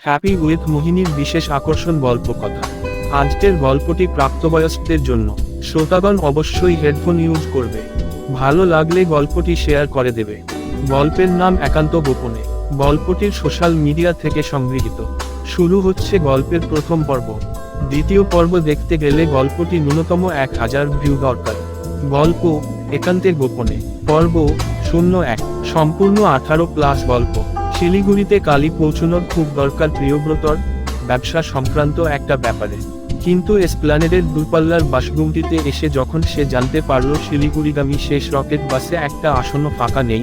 Happy with মোহিনীর বিশেষ আকর্ষণ গল্প কথা। আজকের গল্পটি প্রাপ্তবয়স্কদের জন্য। শ্রোতাগণ অবশ্যই হেডফোন ইউজ করবে। ভালো লাগলে গল্পটি শেয়ার করে দেবে। গল্পের নাম একান্ত গোপনে। গল্পটির সোশ্যাল মিডিয়া থেকে সংগৃহীত। শুরু হচ্ছে গল্পের প্রথম পর্ব। দ্বিতীয় পর্ব দেখতে গেলে গল্পটি ন্যূনতম এক হাজার ভিউ দরকার। গল্প একান্তের গোপনে। পর্ব শূন্য এক। সম্পূর্ণ আঠারো প্লাস গল্প। শিলিগুড়িতে কালি পৌঁছানোর খুব দরকার প্রিয়ব্রতর ব্যবসা সংক্রান্ত একটা ব্যাপারে। কিন্তু এসপ্ল্যানেডের দূরপাল্লার বাসগুমটিতে এসে যখন সে জানতে পারল শিলিগুড়িগামী শেষ রকেট বাসে একটা আসন্ন ফাঁকা নেই,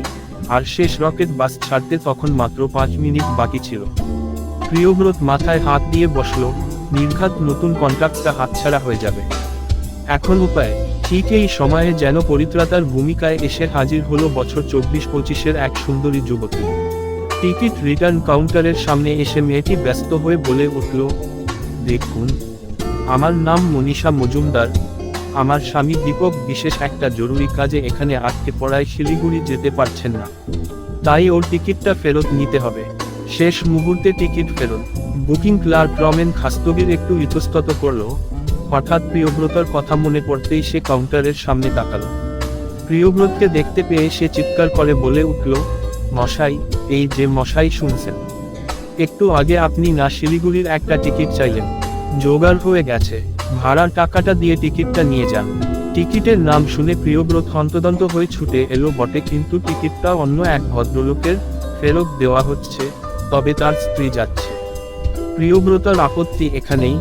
আর শেষ রকেট বাস ছাড়তে তখন মাত্র পাঁচ মিনিট বাকি ছিল। প্রিয়ব্রত মাথায় হাত দিয়ে বসল, নির্ঘাত নতুন কন্ট্রাক্টটা হাতছাড়া হয়ে যাবে। এখন উপায়, ঠিক এই সময়ে যেন পরিত্রাতার ভূমিকায় এসে হাজির হলো বছর চব্বিশ পঁচিশের এক সুন্দরী যুবতী। টিকিট রিটার্ন কাউন্টারের সামনে এসে মেয়েটি ব্যস্ত হয়ে বলে উঠল, দেখুন, আমার নাম মনীষা মজুমদার। আমার স্বামী দীপক বিশেষ একটা জরুরি কাজে এখানে আটকে পড়ায় শিলিগুড়ি যেতে পারছেন না। তাই ওর টিকিটটা ফেরত নিতে হবে। শেষ মুহূর্তে টিকিট ফেরত। বুকিং ক্লার্ক রমেন খাস্তগির একটু ইতস্তত করল। হঠাৎ প্রিয়ব্রতর কথা মনে পড়তেই সে কাউন্টারের সামনে তাকালো। প্রিয়ব্রতকে দেখতে পেয়ে সে চিৎকার করে বলে উঠল মশাই, এই যে মশাই শুনছেন। একটু আগে আপনি না শিলিগুড়ির একটা টিকিট চাইলেন। জোগাড় হয়ে গেছে। ভাড়ার টাকাটা দিয়ে টিকিটটা নিয়ে যান। টিকিটের নাম শুনে প্রিয়ব্রত হন্তদন্ত হয়ে ছুটে এলো বটে, কিন্তু টিকিটটা অন্য এক ভদ্রলোকের ফেরত দেওয়া হচ্ছে, তবে তার স্ত্রী যাচ্ছে। প্রিয়ব্রতর আপত্তি এখানেই।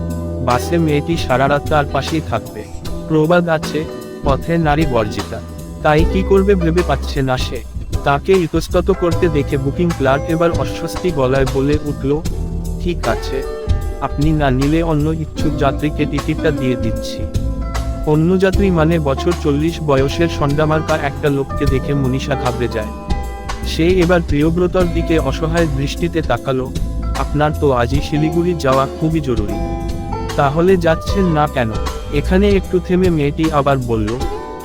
বাসে মেয়েটি সারা রাত তার পাশেই থাকবে। প্রবাদ আছে, পথে নারী বর্জিতা। তাই কি করবে ভেবে পাচ্ছে না সে। তাকে ইতস্তত করতে দেখে বুকিং ক্লার্ক এবার অস্বস্তি গলায় বলে উঠল, ঠিক আছে। আপনি না নিলে অন্য ইচ্ছুক যাত্রীকে টিকিটটা দিয়ে দিচ্ছি। অন্য যাত্রী মানে বছর চল্লিশ বয়সের সন্ডামার্কা একটা লোককে দেখে মনীষা ঘাবড়ে যায়। সে এবার প্রিয়ব্রতর দিকে অসহায় দৃষ্টিতে তাকালো, আপনার তো আজই শিলিগুড়ি যাওয়া খুবই জরুরি। তাহলে যাচ্ছেন না কেন? এখানে একটু থেমে মেয়েটি আবার বলল,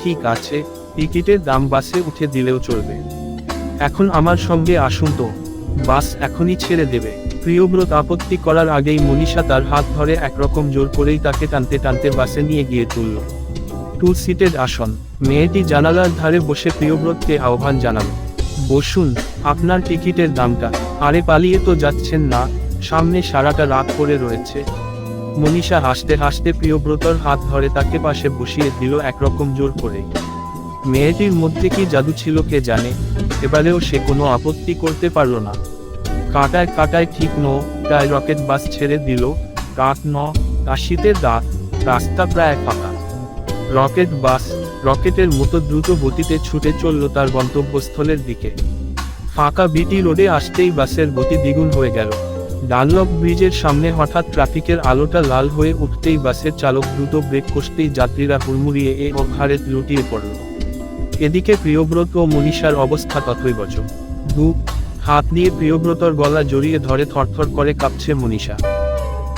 ঠিক আছে, টিকিটের দাম বাসে উঠে দিলেও চলবে। এখন আমার সঙ্গে আসুন তো। বাস এখনই ছেড়ে দেবে। প্রিয়ব্রত আপত্তি করার আগেই মনীষা তার হাত ধরে একরকম জোর করেই তাকে টানতে টানতে বাসে নিয়ে গিয়ে তুলল। টু সিটেড আসন। মেয়েটি জানালার ধারে বসে প্রিয়ব্রতকে আহ্বান জানালো। বসুন, আপনার টিকিটের দামটা। আরে পালিয়ে তো যাচ্ছেন না। সামনে সারাটা রাত পড়ে রয়েছে। মনীষা হাসতে হাসতে প্রিয়ব্রতর হাত ধরে তাকে পাশে বসিয়ে দিল একরকম জোর করে মেয়েটির মধ্যে কি জাদু ছিল কে জানে? এবারেও সে কোনো আপত্তি করতে পারল না। কাটায় কাটায় ঠিক ন, তাই রকেট বাস ছেড়ে দিল। রাত ন, কাশিতে দাঁত রাস্তা প্রায় ফাঁকা। রকেট বাস, রকেটের মতো দ্রুত গতিতে ছুটে চলল তার গন্তব্যস্থলের দিকে। ফাঁকা বিটি রোডে আসতেই বাসের গতি দ্বিগুণ হয়ে গেল। ডানলপ ব্রিজের সামনে হঠাৎ ট্রাফিকের আলোটা লাল হয়ে উঠতেই বাসের চালক দ্রুত ব্রেক কষতেই যাত্রীরা হুড়মুড়িয়ে এ অঘারে লুটিয়ে পড়ল। এদিকে প্রিয়ব্রত ও মনীষার অবস্থা তথৈবচ দু, হাত নিয়ে প্রিয়ব্রতর গলা জড়িয়ে ধরে থরথর করে কাঁপছে মনীষা।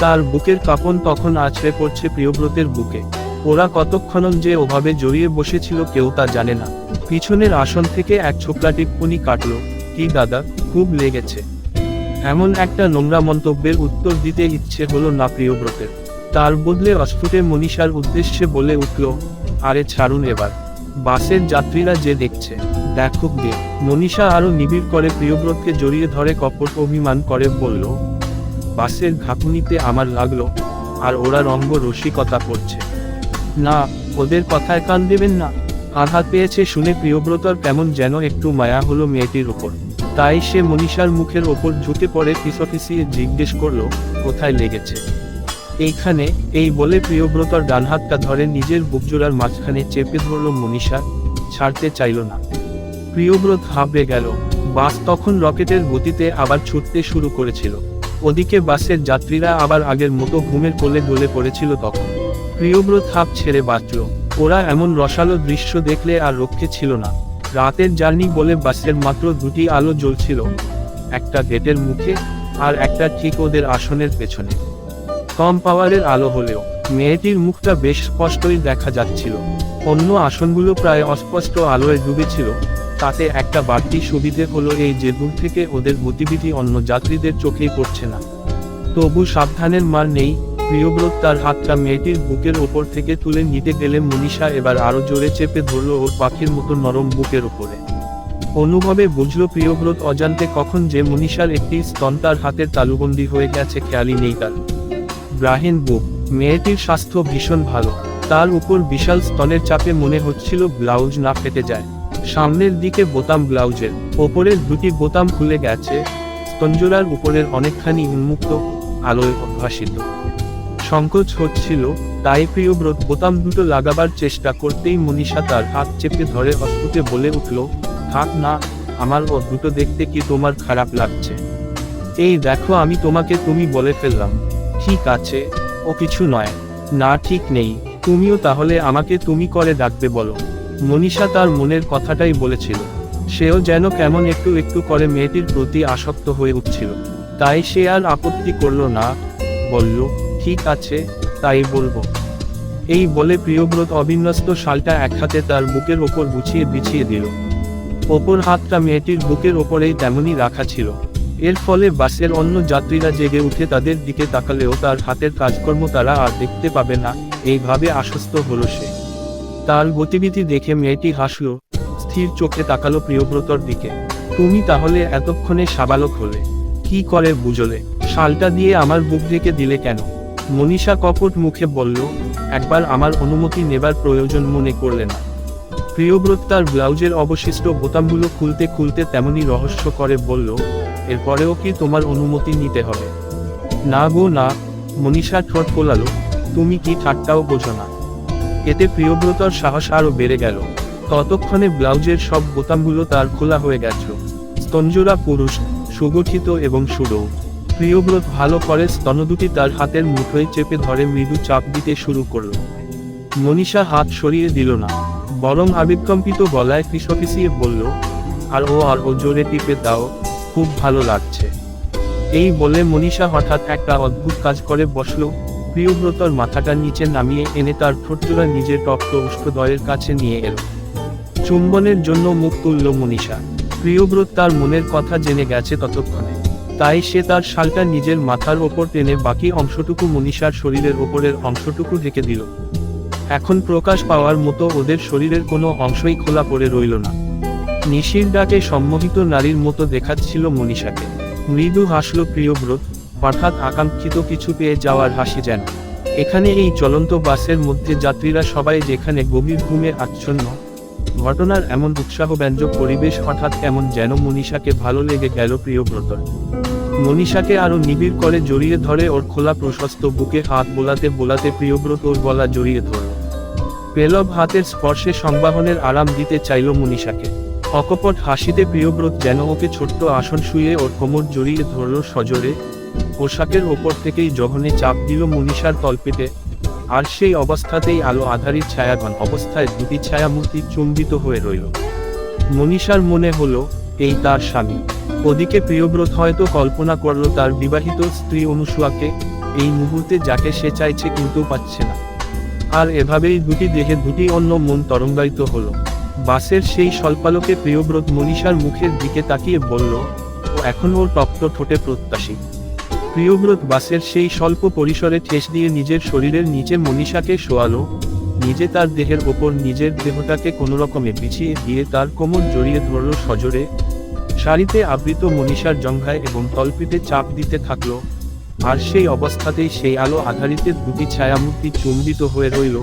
তার বুকের কাঁপন তখন আছড়ে পড়ছে প্রিয়ব্রতের বুকে। ওরা কতক্ষণ যে ওভাবে জড়িয়ে বসেছিল কেউ তা জানে না। পিছনের আসন থেকে এক ছোকলা টিপ্পনি কাটলো, কি দাদা, খুব লেগেছে। এমন একটা নোংরা মন্তব্যের উত্তর দিতে ইচ্ছে হলো না প্রিয়ব্রতের। তার বদলে অস্ফুটে মনীষার উদ্দেশ্যে বলে উঠল, আরে ছাড়ুন এবার। বাসের যাত্রীরা যে দেখছে, দেখুক গে। মনীষা আরও নিবিড় করে প্রিয়ব্রতকে জড়িয়ে ধরে কপট অভিমান করে, বলল, বাসের ঘাকুনিতে আমার লাগল, আর ওরা রঙ্গ রসিকতা করছে। না, ওদের কথায় কান দেবেন না। আঘাত পেয়েছে শুনে প্রিয়ব্রতর কেমন যেন একটু মায়া হলো মেয়েটির ওপর। তাই সে মনীষার মুখের ওপর ঝুঁকে পড়ে ফিসফিসিয়ে জিজ্ঞেস করল, কোথায় লেগেছে? এইখানে, এই বলে প্রিয়ব্রতর ডান হাতটা ধরে নিজের বুকজোড়ার মাঝখানে চেপে ধরল মনীষা, ছাড়তে চাইল না। প্রিয়ব্রত হাঁপড়ে গেল। বাস তখন রকেটের গতিতে আবার ছুটতে শুরু করেছিল। ওদিকে বাসের যাত্রীরা আবার আগের মতো ঘুমের কোলে ডলে পড়েছিল তখন। প্রিয়ব্রত হাঁপ ছেড়ে বাঁচল। ওরা এমন রসালো দৃশ্য দেখলে আর রক্ষে ছিল না। রাতের জার্নি বলে বাসের মাত্র দুটি আলো জ্বলছিল। একটা গেটের মুখে, আর একটা ঠিক ওদের আসনের পেছনে। কম পাওয়ারের আলো হলেও, মেয়েটির মুখটা বেশ স্পষ্টই দেখা যাচ্ছিল। অন্য আসনগুলো প্রায় অস্পষ্ট আলোয় ডুবেছিল, তাতে একটা বাড়তি সুবিধে হলো এই যে দূর থেকে ওদের গতিবিধি অন্য যাত্রীদের চোখেই পড়ছে না। তবু সাবধানের মার নেই, প্রিয়ব্রত তার হাতটা মেয়েটির বুকের ওপর থেকে তুলে নিতে গেলে মনীষা এবার আরও জোরে চেপে ধরল ওর পাখির মতো নরম বুকের ওপরে। অনুভবে বুঝল প্রিয়ব্রত অজান্তে কখন যে মনীষার একটি স্তন তার হাতের তালুবন্দি হয়ে গেছে, খেয়ালই নেই তার। ব্রাহিন বুক মেয়েটির স্বাস্থ্য ভীষণ ভালো, তার উপর বিশাল স্তনের চাপে মনে হচ্ছিল ব্লাউজ না ফেটে যায়। সামনের দিকে বোতাম ব্লাউজের, ওপরের দুটি বোতাম খুলে গেছে, স্তনজোড়ার উপরের অনেকখানি উন্মুক্ত, আলোয় উদ্ভাসিত সংকোচ হচ্ছিল, তাই প্রিয়ব্রত বোতাম দুটো লাগাবার চেষ্টা করতেই মনীষা তার হাত চেপে ধরে অস্ফুটে বলে উঠল, থাক না, আমার ও দুটো দেখতে কি তোমার খারাপ লাগছে? এই দেখো, আমি তোমাকে তুমি বলে ফেললাম। ঠিক আছে, ও কিছু নয়। না, ঠিক নেই। তুমিও তাহলে আমাকে তুমি করে ডাকবে বলো। মনীষা তার মনের কথাটাই বলেছিল। সেও যেন কেমন একটু একটু করে মেয়েটির প্রতি আসক্ত হয়ে উঠছিল। তাই সে আর আপত্তি করল না। বলল, ঠিক আছে, তাই বলব। এই বলে প্রিয়ব্রত অবিন্যস্ত শালটা এক হাতে তার বুকের ওপর গুছিয়ে বিছিয়ে দিল। ওপর হাতটা মেয়েটির বুকের ওপরেই তেমনই রাখা ছিল। এর ফলে বাসের অন্য যাত্রীরা জেগে উঠে তাদের দিকে তাকালেও তার হাতের কাজকর্ম তারা আর দেখতে পাবে না, এইভাবে আশ্বস্ত হলো সে। তার গতিবিধি দেখে মেয়েটি হাসল, স্থির চোখে তাকালো প্রিয়ব্রতর দিকে। তুমি তাহলে এতক্ষণে সাবালক হলে, কি করে বুঝলে? শালটা দিয়ে আমার বুক ঢেকে দিলে কেন? মনীষা কপট মুখে বলল, একবার আমার অনুমতি নেবার প্রয়োজন মনে করলে না। প্রিয়ব্রত তার ব্লাউজের অবশিষ্ট বোতামগুলো খুলতে খুলতে তেমনি রহস্য করে, বলল, এরপরেও কি তোমার অনুমতি নিতে হবে? না গো, না। মনীষা ঠোঁট ফোলালো তুমি কি ঠাট্টাও বোঝো না। এতে প্রিয়ব্রতর সাহস আরও বেড়ে গেল। ততক্ষণে ব্লাউজের সব বোতামগুলো তার খোলা হয়ে গেছিল স্তনজোড়া পুরুষ, সুগঠিত এবং সুডৌ প্রিয়ব্রত ভালো করে স্তন দুটি তার হাতের মুঠোয় চেপে ধরে মৃদু চাপ দিতে শুরু করল। মনীষা হাত সরিয়ে দিল না। বরং আবেগকম্পিত গলায় ফিসফিসিয়ে বলল, আর ও আর ও জোরে টিপে দাও, খুব ভালো লাগছে। এই বলে মনীষা হঠাৎ একটা অদ্ভুত কাজ করে বসল, প্রিয়ব্রতর মাথাটা নিচে নামিয়ে এনে তার ঠোঁটজোড়া নিজের টক্ত উষ্ঠদয়ের কাছে নিয়ে এলো। চুম্বনের জন্য মুখ তুলল মনীষা। প্রিয়ব্রত তার মনের কথা জেনে গেছে ততক্ষণে। তাই সে তার শালটা নিজের মাথার ওপর টেনে বাকি অংশটুকু মনীষার শরীরের ওপরের অংশটুকু ঢেকে দিল। এখন প্রকাশ পাওয়ার মতো ওদের শরীরের কোনো অংশই খোলা পড়ে রইল না। নিশির ডাকে সম্মোহিত নারীর মতো দেখাচ্ছিল মনীষাকে। মৃদু হাসল প্রিয়ব্রত হঠাৎ আকাঙ্ক্ষিত কিছু পেয়ে যাওয়ার হাসি যেন। এখানে এই চলন্ত বাসের মধ্যে যাত্রীরা সবাই যেখানে গভীর ঘুমে আচ্ছন্ন। ঘটনার এমন উৎসাহ উৎসাহব্যঞ্জক পরিবেশ হঠাৎ কেমন যেন মনীষাকে ভালো লেগে গেল প্রিয়ব্রতর মনীষাকে আরও নিবিড় করে জড়িয়ে ধরে ওর খোলা প্রশস্ত বুকে হাত বোলাতে বোলাতে প্রিয়ব্রত ওর গলা জড়িয়ে ধরল পেলব হাতের স্পর্শে সংবাহনের আরাম দিতে চাইল মনীষাকে। অকপট হাসিতে প্রিয়ব্রত যেন ওকে ছোট্ট আসন শুয়ে ওর কোমর জড়িয়ে ধরল সজোরে। পোশাকের ওপর থেকেই জঘনে চাপ দিল মনীষার তলপেটে। আর সেই অবস্থাতেই আলো আধারির ছায়াঘন অবস্থায় দুটি ছায়ামূর্তি চুম্বিত হয়ে রইল। মনীষার মনে হলো, এই তার স্বামী। ওদিকে প্রিয়ব্রত হয়তো কল্পনা করল তার বিবাহিত স্ত্রী অনুসুয়াকে, এই মুহূর্তে যাকে সে চাইছে কিন্তু পাচ্ছে না। আর এভাবেই দুটি দেহে দুটি অন্য মন তরঙ্গায়িত হলো। বাসের সেই স্বল্পালোকে প্রিয়ব্রত মনীষার মুখের দিকে তাকিয়ে বলল, ও এখন ওর তপ্ত ঠোঁটে প্রত্যাশী প্রিয়ব্রত বাসের সেই স্বল্প পরিসরে ঠেস দিয়ে নিজের শরীরের নিচে মনীষাকে শোয়ালো। নিজে তার দেহের ওপর নিজের দেহটাকে কোনো রকমে বিছিয়ে দিয়ে তার কোমর জড়িয়ে ধরল সজোরে। শাড়িতে আবৃত মনীষার জঙ্ঘায় এবং তলপিতে চাপ দিতে থাকল। আর সেই অবস্থাতেই সেই আলো আধারিতে দুটি ছায়ামূর্তি চুম্বিত হয়ে রইল।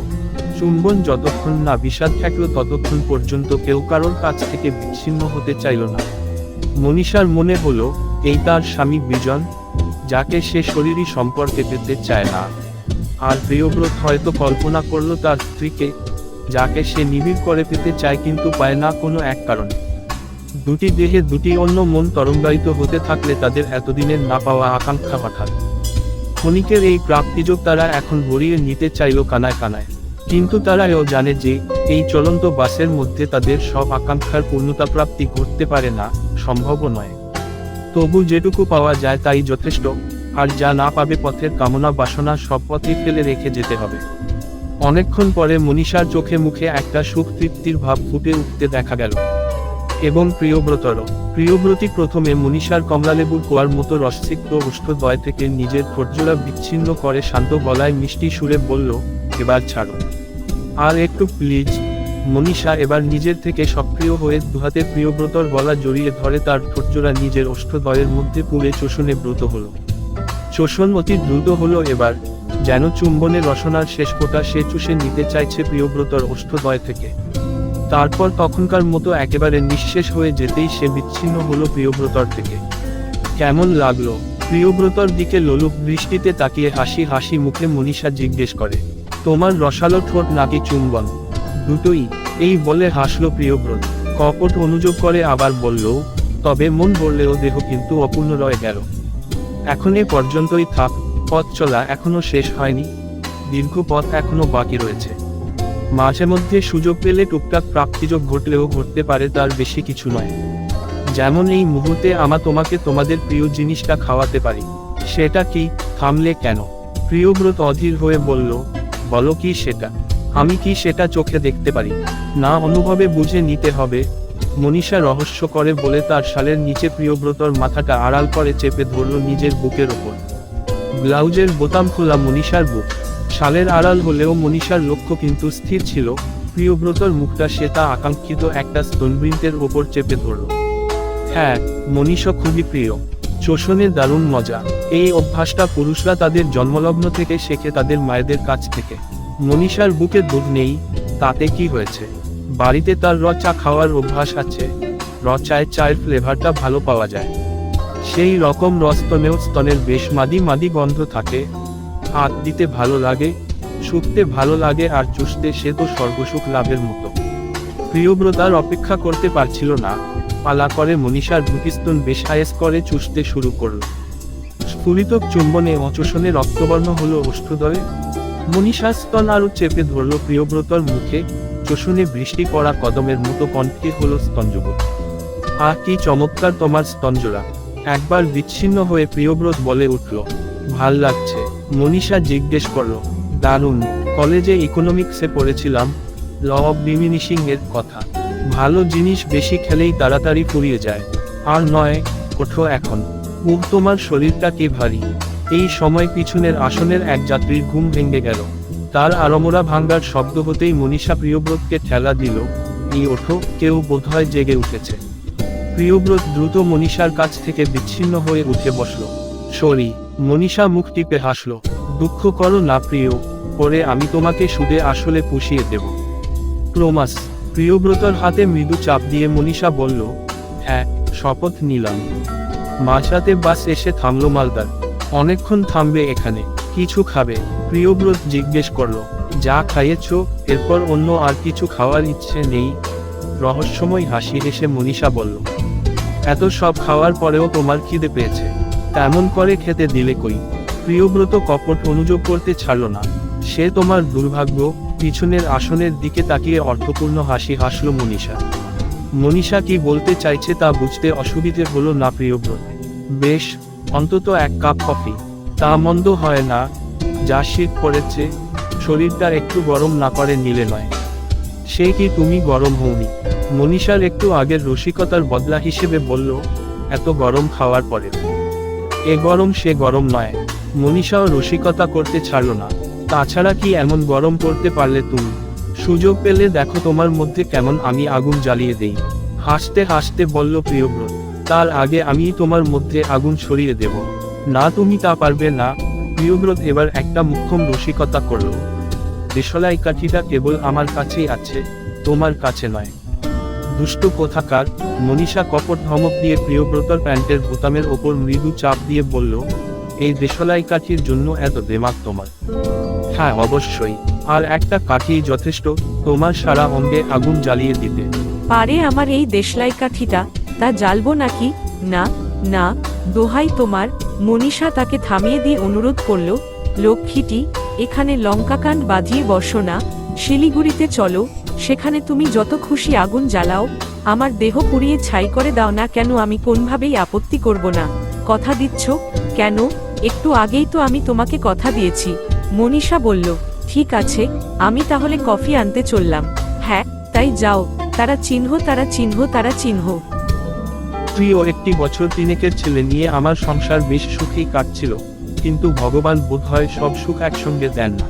চুম্বন যতক্ষণ না বিষাদ থাকল ততক্ষণ পর্যন্ত কেউ কারোর কাছ থেকে বিচ্ছিন্ন হতে চাইল না। মনীষার মনে হলো, এই তার স্বামী বিজন, যাকে সে শরীরী সম্পর্কে পেতে চায় না। আর প্রিয়ব্রত হয়তো কল্পনা করল তার স্ত্রীকে, যাকে সে নিবিড় করে পেতে চায় কিন্তু পায় না কোনো এক কারণে। দুটি দেহে দুটি অন্য মন তরঙ্গায়িত হতে থাকলে তাদের এতদিনের না পাওয়া আকাঙ্ক্ষা হঠাৎ। ক্ষণিকের এই প্রাপ্তিযোগ তারা এখন ভরিয়ে নিতে চাইল কানায় কানায়। কিন্তু তারা এও জানে যে, এই চলন্ত বাসের মধ্যে তাদের সব আকাঙ্ক্ষার পূর্ণতা প্রাপ্তি করতে পারে না সম্ভবও নয়। তবু যেটুকু পাওয়া যায় তাই যথেষ্ট, আর যা না পাবে পথের কামনা বাসনা সব পথেই ফেলে রেখে যেতে হবে। অনেকক্ষণ পরে মনীষার চোখে মুখে একটা সুখ তৃপ্তির ভাব ফুটে উঠতে দেখা গেল। এবং প্রিয়ব্রতর। প্রিয়ব্রতী প্রথমে মনীষার কমলালেবুর কোয়ার মতো রসিক্ত ওষ্ঠদ্বয় থেকে নিজের ঠোঁটজোড়া বিচ্ছিন্ন করে শান্ত গলায় মিষ্টি সুরে বলল, এবার ছাড়ো। আর একটু প্লিজ মনীষা এবার নিজের থেকে সক্রিয় হয়ে দুহাতে প্রিয়ব্রতর গলা জড়িয়ে ধরে তার ঠোঁটজোড়া নিজের ওষ্ঠদ্বয়ের মধ্যে পুড়ে চোষণে ব্রত হলো। চোষণ অতি দ্রুত হলো এবার। যেন চুম্বনের রসনার শেষ ফোঁটা সে চুষে নিতে চাইছে প্রিয়ব্রতর ওষ্ঠদ্বয় থেকে। তারপর তখনকার মতো একেবারে নিঃশেষ হয়ে যেতেই সে বিচ্ছিন্ন হলো প্রিয়ব্রতর থেকে। কেমন লাগল? প্রিয়ব্রতর দিকে লোলুপ দৃষ্টিতে তাকিয়ে হাসি হাসি মুখে মনীষা জিজ্ঞেস করে, তোমার রসালো ঠোঁট নাকি চুম্বন? দুটোই। এই বলে হাসলো প্রিয়ব্রত। কপট অনুযোগ করে আবার বলল, তবে মন বললেও দেহ কিন্তু অপূর্ণ রয়ে গেল। এখন এ পর্যন্তই থাক, পথ চলা এখনও শেষ হয়নি, দীর্ঘ পথ এখনও বাকি রয়েছে। মাঝে মধ্যে সুযোগ পেলে টুকটাক প্রাপ্তিযোগ ঘটলেও ঘটতে পারে তার বেশি কিছু নয়। যেমন এই মুহূর্তে আমা তোমাকে তোমাদের প্রিয় জিনিসটা খাওয়াতে পারি। সেটা কি? থামলে কেন? প্রিয়ব্রত অধীর হয়ে বলল, বলো কি সেটা? আমি কি সেটা চোখে দেখতে পারি? না অনুভবে বুঝে নিতে হবে। মনীষা রহস্য করে বলে তার শালের নিচে প্রিয়ব্রতর মাথাটা আড়াল করে চেপে ধরল নিজের বুকের ওপর। ব্লাউজের বোতাম খোলা মনীষার বুক। শালের আড়াল হলেও মনীষার লক্ষ্য কিন্তু স্থির ছিল, প্রিয়ব্রতর মুখটা সে তা আকাঙ্ক্ষিত একটা স্তনবৃন্তের ওপর চেপে ধরল। হ্যাঁ মনীষা খুবই প্রিয়। চোষণের দারুণ মজা। এই অভ্যাসটা পুরুষরা তাদের জন্মলগ্ন থেকে শেখে তাদের মায়েদের কাছ থেকে। মনীষার বুকে দুধ নেই, তাতে কি হয়েছে? বাড়িতে তার র চা খাওয়ার অভ্যাস আছে। র চায় চায়ের ফ্লেভারটা ভালো পাওয়া যায়। সেই রকম রস্তনেও স্তনের বেশ মাদি মাদি গন্ধ থাকে হাত দিতে ভালো লাগে শুকতে ভালো লাগে আর চুষতে সে তো সর্বসুখ লাভের মতো। প্রিয়ব্রতার অপেক্ষা করতে পারছিল না। পালা করে মনীষার ভূপিস্তন বেশ করে চুষতে শুরু করল। স্ফুরিত চুম্বনে অচোষণে রক্তবর্ণ হল ওষ্ঠদয়ে মনীষার স্তন আরও চেপে ধরল প্রিয়ব্রতর মুখে। চোষণে বৃষ্টি পড়া কদমের মতো কণ্ঠে হল স্তনযুগল। আ, কি চমৎকার তোমার স্তনজোড়া একবার বিচ্ছিন্ন হয়ে প্রিয়ব্রত বলে উঠল, ভালো লাগছে। মনীষা জিজ্ঞেস করল, দারুণ, কলেজে ইকোনমিক্সে পড়েছিলাম, ল অফ ডিমিনিশিং এর কথা। ভালো জিনিস বেশি খেলেই তাড়াতাড়ি ফুরিয়ে যায়। আর নয়, ওঠো এখন। উহ, তোমার শরীরটা কি ভারী? এই সময় পিছনের আসনের এক যাত্রীর ঘুম ভেঙে গেল। তার আড়মোড়া ভাঙ্গার শব্দ হতেই মনীষা প্রিয়ব্রতকে ঠেলা দিল, এই ওঠো, কেউ বোধহয় জেগে উঠেছে। প্রিয়ব্রত দ্রুত মনীষার কাছ থেকে বিচ্ছিন্ন হয়ে উঠে বসল, সরি মনীষা মুখ টিপে হাসল, দুঃখ করো না প্রিয়, পরে আমি তোমাকে সুদে আসলে পুষিয়ে দেব। প্রমাস প্রিয়ব্রতর হাতে মৃদু চাপ দিয়ে মনীষা বলল হ্যাঁ শপথ নিলাম। মাঝরাতে বাস এসে থামলো মালদার। অনেকক্ষণ থামবে এখানে, কিছু খাবে। প্রিয়ব্রত জিজ্ঞেস করল, যা খাইয়েছ? এরপর অন্য আর কিছু খাওয়ার ইচ্ছে নেই? রহস্যময় হাসি এসে মনীষা বলল, এত সব খাওয়ার পরেও তোমার খিদে পেয়েছে। তেমন করে খেতে দিলে কই? প্রিয়ব্রত কপট অনুযোগ করতে ছাড়ল না। সে তোমার দুর্ভাগ্য, পিছনের আসনের দিকে তাকিয়ে অর্থপূর্ণ হাসি হাসল মনীষা। মনীষা কি বলতে চাইছে তা বুঝতে অসুবিধে হলো না প্রিয়ব্রত। বেশ, অন্তত এক কাপ কফি। তা মন্দ হয় না, যা শীত পড়েছে, শরীরটা একটু গরম না করে নিলে নয়। সে কি তুমি গরম হওনি? মনীষার একটু আগের রসিকতার বদলা হিসেবে বলল, এত গরম খাওয়ার পরে। এ গরম সে গরম নয়। মনীষাও রসিকতা করতে ছাড়ল না। তাছাড়া কি এমন গরম করতে পারলে তুমি? সুযোগ পেলে দেখো তোমার মধ্যে কেমন আমি আগুন জ্বালিয়ে দেই। হাসতে হাসতে বলল, প্রিয়ব্রত, তার আগে আমি তোমার মধ্যে আগুন ছড়িয়ে দেব। না তুমি তা পারবে না। প্রিয়ব্রত এবার একটা মুখ্যম রসিকতা করল দেশলাই কাঠিটা কেবল আমার কাছেই আছে, তোমার কাছে নয়। দুষ্ট কোথাকার, মনীষা কপট ধমক দিয়ে প্রিয়ব্রতর প্যান্টের বোতামের ওপর মৃদু চাপ দিয়ে বলল, এই দেশলাই কাঠির জন্য এত দেমাগ তোমার? হ্যাঁ অবশ্যই। আর একটা কাঠি যথেষ্ট, তোমার সারা অঙ্গে আগুন জ্বালিয়ে দিতে। পারে আমার এই দেশলাই কাঠিটা, তা জ্বালবো নাকি? না না, দোহাই তোমার। মনীষা তাকে থামিয়ে দিয়ে অনুরোধ করল, লক্ষ্মীটি, এখানে লঙ্কাকাণ্ড বাজিয়ে বসো না, শিলিগুড়িতে চলো। সেখানে তুমি যত খুশি আগুন জ্বালাও, আমার দেহ পুড়িয়ে ছাই করে দাও না কেন আমি কোনভাবেই আপত্তি করব না। কথা দিচ্ছ? কেন? একটু আগেই তো আমি তোমাকে কথা দিয়েছি। মনীষা বলল, ঠিক আছে, আমি তাহলে কফি আনতে চললাম। হ্যাঁ তাই যাও। তারা চিহ্ন তারা চিহ্ন তারা চিহ্ন। ও একটি বছর তিনেকের ছেলে নিয়ে আমার সংসার বেশ সুখেই কাটছিল, কিন্তু ভগবান বোধহয় সব সুখ একসঙ্গে দেন না।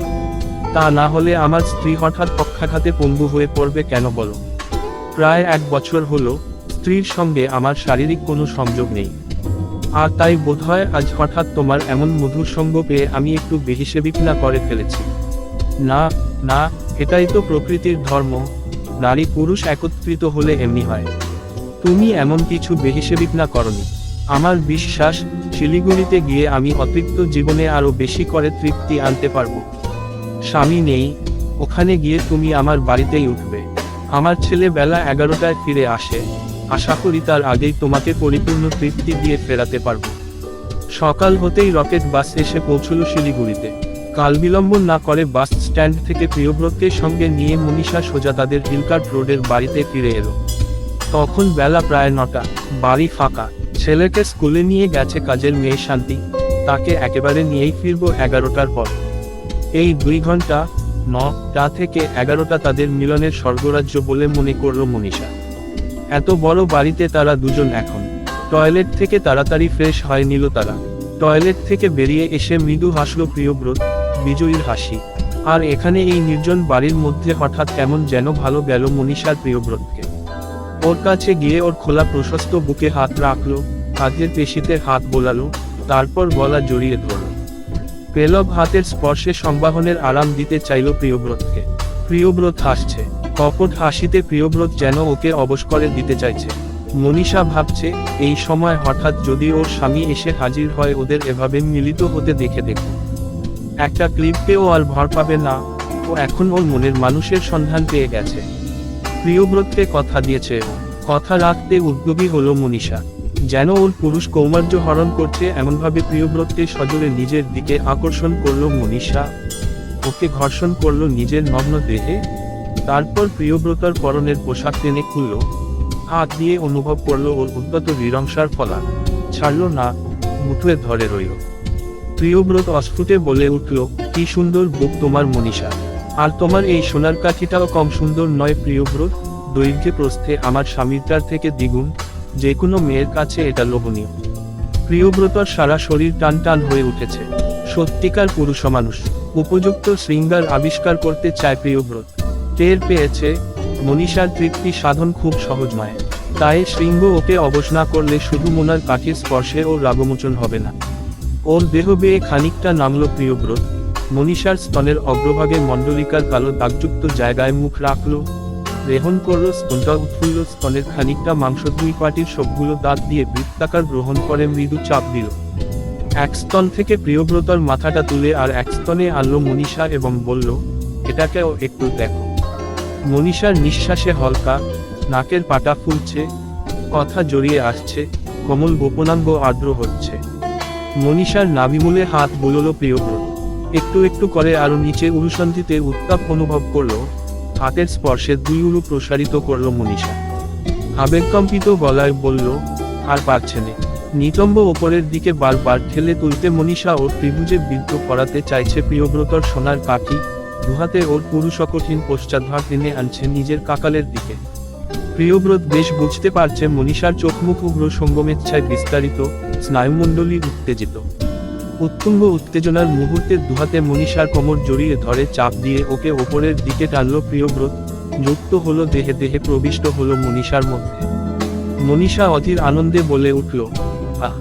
তা না হলে আমার স্ত্রী হঠাৎ পক্ষাঘাতে পঙ্গু হয়ে পড়বে কেন বলো? প্রায় এক বছর হলো, স্ত্রীর সঙ্গে আমার শারীরিক কোনো সংযোগ নেই। আর তাই বোধহয় আজ হঠাৎ তোমার এমন মধুর সঙ্গ পেয়ে আমি একটু বেহিসেবিকনা করে ফেলেছি। না না, এটাই তো প্রকৃতির ধর্ম। নারী পুরুষ একত্রিত হলে এমনি হয়। তুমি এমন কিছু বেহিসেবিক না করনি। আমার বিশ্বাস, শিলিগুড়িতে গিয়ে আমি অতৃপ্ত জীবনে আরও বেশি করে তৃপ্তি আনতে পারব। স্বামী নেই, ওখানে গিয়ে তুমি আমার বাড়িতেই উঠবে। আমার ছেলে বেলা এগারোটায় ফিরে আসে, আশা করি তার আগেই তোমাকে পরিপূর্ণ তৃপ্তি দিয়ে ফেরাতে পারব। সকাল হতেই রকেট বাস এসে পৌঁছলো শিলিগুড়িতে। কাল বিলম্ব না করে বাস স্ট্যান্ড থেকে প্রিয়ব্রতকে সঙ্গে নিয়ে মনীষা সোজা তাদের হিলকার্ট রোডের বাড়িতে ফিরে এলো। তখন বেলা প্রায় নটা, বাড়ি ফাঁকা, ছেলেকে স্কুলে নিয়ে গেছে কাজের মেয়ে শান্তি, তাকে একেবারে নিয়েই ফিরবো এগারোটার পর। এই দুই ঘণ্টা নটা থেকে এগারোটা তাদের মিলনের স্বর্গরাজ্য বলে মনে করল মনীষা। এত বড় বাড়িতে তারা দুজন এখন। টয়লেট থেকে তাড়াতাড়ি ফ্রেশ হয়ে নিল তারা। টয়লেট থেকে বেরিয়ে এসে মৃদু হাসল প্রিয়ব্রত, বিজয়ীর হাসি। আর এখানে এই নির্জন বাড়ির মধ্যে হঠাৎ কেমন যেন ভালো গেল মনীষার প্রিয়ব্রতকে। ওর কাছে গিয়ে ওর খোলা প্রশস্ত বুকে হাত রাখল হাতের পেশিতে হাত বোলালো, তারপর গলা জড়িয়ে ধরল। পেলব হাতের স্পর্শে সংবাহনের আরাম দিতে চাইল প্রিয়ব্রতকে। প্রিয়ব্রত হাসছে। কপট হাসিতে প্রিয়ব্রত যেন ওকে অবশ করে দিতে চাইছে। মনীষা ভাবছে, এই সময় হঠাৎ যদি ওর স্বামী এসে হাজির হয় ওদের এভাবে মিলিত হতে দেখে দেখুন একটা ক্লিপ পেয়েও আর ভর পাবে না। ও এখন ওর মনের মানুষের সন্ধান পেয়ে গেছে। প্রিয়ব্রতকে কথা দিয়েছে। কথা রাখতে উদ্যোগী হলো মনীষা। যেন ওর পুরুষ কৌমার্য হরণ করছে এমনভাবে প্রিয়ব্রতকে সজোরে নিজের দিকে আকর্ষণ করল মনীষা। ওকে ঘর্ষণ করল নিজের নগ্ন দেহে। তারপর প্রিয়ব্রতার পরনের পোশাক টেনে খুলল। হাত দিয়ে অনুভব করল ওর উদ্যত নিরংসার ফলা ছাড়লো না, মুঠুয়ে ধরে রইল। প্রিয়ব্রত অস্ফুটে বলে উঠল, কি সুন্দর বুক তোমার মনীষা। আর তোমার এই সোনার কাঠিটাও কম সুন্দর নয় প্রিয়ব্রত। দৈর্ঘ্যে প্রস্থে আমার স্বামীরটার থেকে দ্বিগুণ। যে কোনো মেয়ের কাছে এটা লোভনীয়। প্রিয়ব্রতর সারা শরীর টান টান হয়ে উঠেছে। সত্যিকার পুরুষ মানুষ উপযুক্ত শৃঙ্গার আবিষ্কার করতে চায় প্রিয়ব্রত। টের পেয়েছে, মনীষার তৃপ্তি সাধন খুব সহজ নয়। তাই শৃঙ্গ ওকে অবশ না করলে শুধু মোনার কাঠির স্পর্শে ও রাগমোচন হবে না। ওর দেহ বেয়ে খানিকটা নামলো প্রিয়ব্রত। মনীষার স্তনের অগ্রভাগে মণ্ডলিকার কালো দাগযুক্ত জায়গায় মুখ রাখল। রেহন করল স্তনটা উৎফুল্ল স্তনের খানিকটা মাংস দুই পাটির সবগুলো দাঁত দিয়ে বৃত্তাকার গ্রহণ করে মৃদু চাপ দিল। এক স্তন থেকে প্রিয়ব্রতর মাথাটা তুলে আর এক স্তনে আনলো মনীষা এবং বলল এটাকেও একটু দেখো। মনীষার নিঃশ্বাসে হলকা, নাকের পাটা ফুলছে, কথা জড়িয়ে আসছে, কোমল গোপনাঙ্গ আর্দ্র হচ্ছে। মনীষার নাভিমূলে হাত বুললো প্রিয়ব্রত। একটু একটু করে আরও নিচে উরুসন্ধিতে উত্তাপ অনুভব করল হাতের স্পর্শে দুই উরু প্রসারিত করল মনীষা। আবেগকম্পিত গলায় বলল, আর পারছে না। নিতম্ব ওপরের দিকে বারবার ঠেলে তুলতে মনীষা ওর ত্রিভুজে বিদ্ধ করাতে চাইছে প্রিয়ব্রতর সোনার কাঠি। দুহাতে ওর পুরুষকঠিন পশ্চাৎভাগ টেনে আনছে নিজের কাকালের দিকে। প্রিয়ব্রত বেশ বুঝতে পারছে মনীষার চোখমুখ উগ্র সঙ্গমেচ্ছায় বিস্তারিত, স্নায়ুমণ্ডলী উত্তেজিত। উত্তুঙ্গ উত্তেজনার মুহূর্তে দুহাতে মনীষার কোমর জড়িয়ে ধরে চাপ দিয়ে ওকে ওপরের দিকে টানল প্রিয়ব্রত। যুক্ত হলো দেহে দেহে প্রবিষ্ট হলো মনীষার মধ্যে। মনীষা অধীর আনন্দে বলে উঠল, আহ,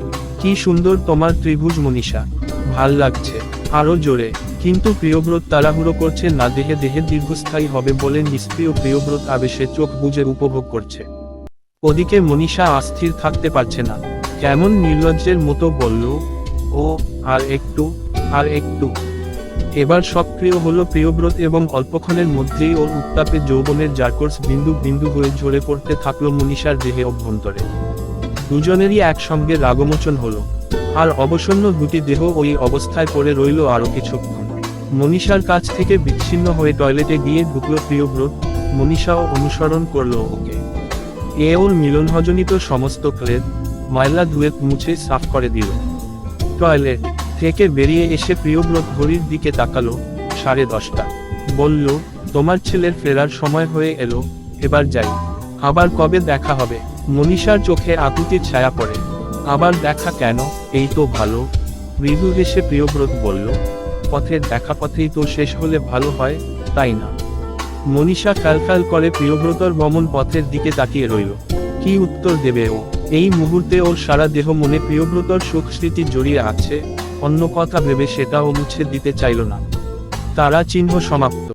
কি সুন্দর তোমার ত্রিভুজ মনীষা। ভালো লাগছে, আরও জোরে। কিন্তু প্রিয়ব্রত তাড়াহুড়ো করছে না, দেহে দেহে দীর্ঘস্থায়ী হবে বলে নিষ্ক্রিয় প্রিয়ব্রত আবেশে চোখ বুজে উপভোগ করছে। ওদিকে মনীষা অস্থির থাকতে পারছে না। কেমন নির্লজ্জের মতো বলল ও, আর একটু আর একটু। এবার সক্রিয় হলো প্রিয়ব্রত এবং অল্পক্ষণের মধ্যেই ওর উত্তাপে যৌবনের জারকোর্স বিন্দু বিন্দু হয়ে ঝরে পড়তে থাকল মনীষার দেহে অভ্যন্তরে। দুজনেরই একসঙ্গে রাগমোচন হলো। আর অবসন্ন দুটি দেহ ওই অবস্থায় পড়ে রইল আরও কিছুক্ষণ। মনীষার কাছ থেকে বিচ্ছিন্ন হয়ে টয়লেটে গিয়ে ঢুকলো প্রিয়ব্রত। মনীষাও অনুসরণ করল ওকে। এ ওর মিলনহজনিত সমস্ত ক্লেদ ময়লা ধুয়ে মুছে সাফ করে দিল। টয়লেট থেকে বেরিয়ে এসে প্রিয়ব্রত ঘড়ির দিকে তাকালো সাড়ে দশটা। বলল, তোমার ছেলের ফেরার সময় হয়ে এলো, এবার যাই। আবার কবে দেখা হবে? মনীষার চোখে আকুতির ছায়া পড়ে। আবার দেখা কেন? এই তো ভালো। মৃদু হেসে প্রিয়ব্রত বলল পথের দেখা পথেই তো শেষ হলে ভালো হয়, তাই না? মনীষা ফ্যালফ্যাল করে প্রিয়ব্রতর গমন পথের দিকে তাকিয়ে রইল। কি উত্তর দেবে ও? এই মুহূর্তে ওর সারা দেহ মনে প্রিয়ব্রতর সুখ স্মৃতি জড়িয়ে আছে, অন্য কথা ভেবে সেটা মুছে দিতে চাইল না। তারা চিহ্ন সমাপ্ত।